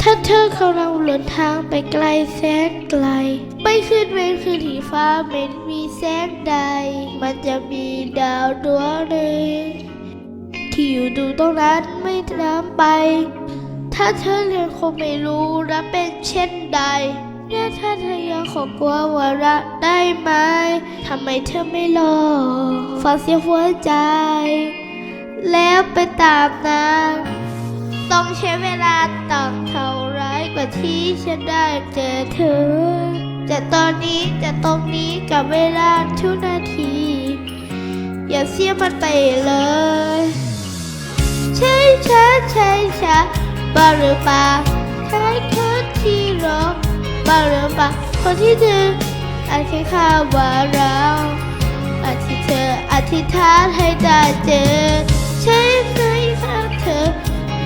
ถ้าเธอกำลังเดินทางไปไกลแสนไกลไปขึ้นเวรคืนที่ฟ้าไม่มีแสงใด มันจะมีดาวดวงหนึ่งที่อยู่ดูตรงนั้นไม่ตามไป ถ้าเธอเรียนคงไม่รู้นะเป็นเช่นใดและถ้าเธอยังคงกลัวว่ารักได้ไหมทำไมเธอไม่รอฟังเสียงหัวใจ แล้วไปตามนาง ต้องใช้เวลาต่างเท่าไรกว่าที่ฉันได้เจอเธอจะตอนนี้จะตรงนี้กับเวลาทุกนาที อย่าเสียมันไปเลยใช่ช้าใช่ช้าบ้าหรือเปล่าใช่คนที่รอบ้าหรือเปล่าคนที่เธออาจแค่ข่าวว่าเราอาจที่เธออธิษฐานให้ได้เจอ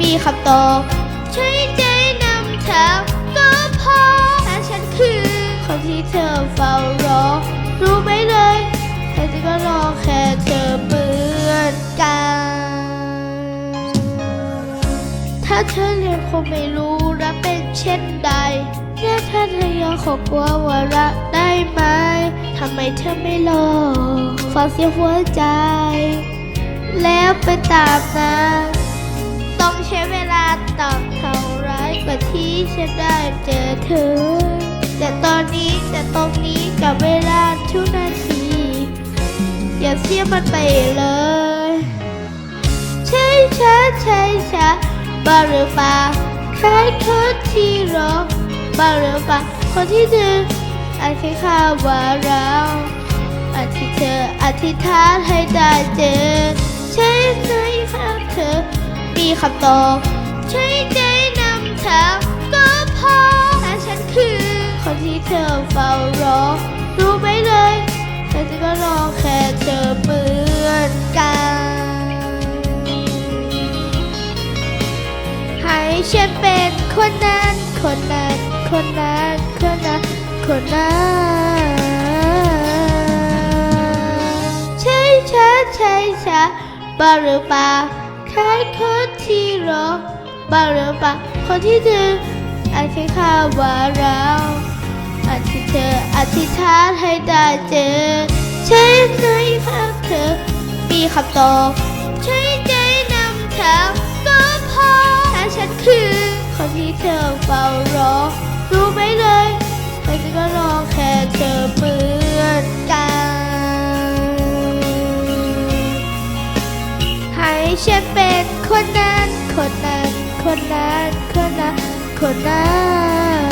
มีคำตอบใช่ใจนำทางก็พอถ้าฉันคือคนที่เธอเฝ้ารอ รู้ไหมเลยใครจะก็รอแค่เธอเหมือนกัน ถ้าเธอเรียนคงไม่รู้นะเป็นเช่นใดและถ้าเธอยังขอกลัวว่ารักได้ไหมทำไมเธอไม่รอฟังเสียงหัวใจ แล้วไปตามนะ ที่ฉันได้เจอเธอ แต่ตอนนี้แต่ตรงนี้กับเวลาทุกนาที อย่าเสียมันไปเลยใช่ช้าใช่ช้าบ้าหรือเปล่าใครคนที่รอบ้าหรือเปล่าคนที่ดึงอาจแค่ข่าวว่าเราอาจที่เธออธิษฐานให้ได้เจอ ใช่ไหมคะเธอมีคำตอบใช่ใจนำทาง พอถ้าฉันคือ คนที่เธอเฝ้ารอ รู้ไหมเลยแต่ฉันก็รอแค่เธอเหมือนกัน ให้ฉันเป็นคนนั้น คนนั้น คนนั้น คนนั้น คนนั้นใช่ช้าใช่ช้าบ้าหรือเปล่าใครคนที่รอบ้าหรือเปล่าคนที่ดึงอาจแค่ข่าวว่าเราอาจที่เธออธิษฐานให้ได้เจอใช่ไหมคะเธอมีคำตอบใช่ใจนำทางก็พอถ้าฉันคือคนที่เธอเฝ้ารอรู้ไหมเลยแต่ฉันก็รอแค่เธอเหมือนกันให้ฉันเป็นคนนั้นคนนั้นคนนั้นคนนั้น 可能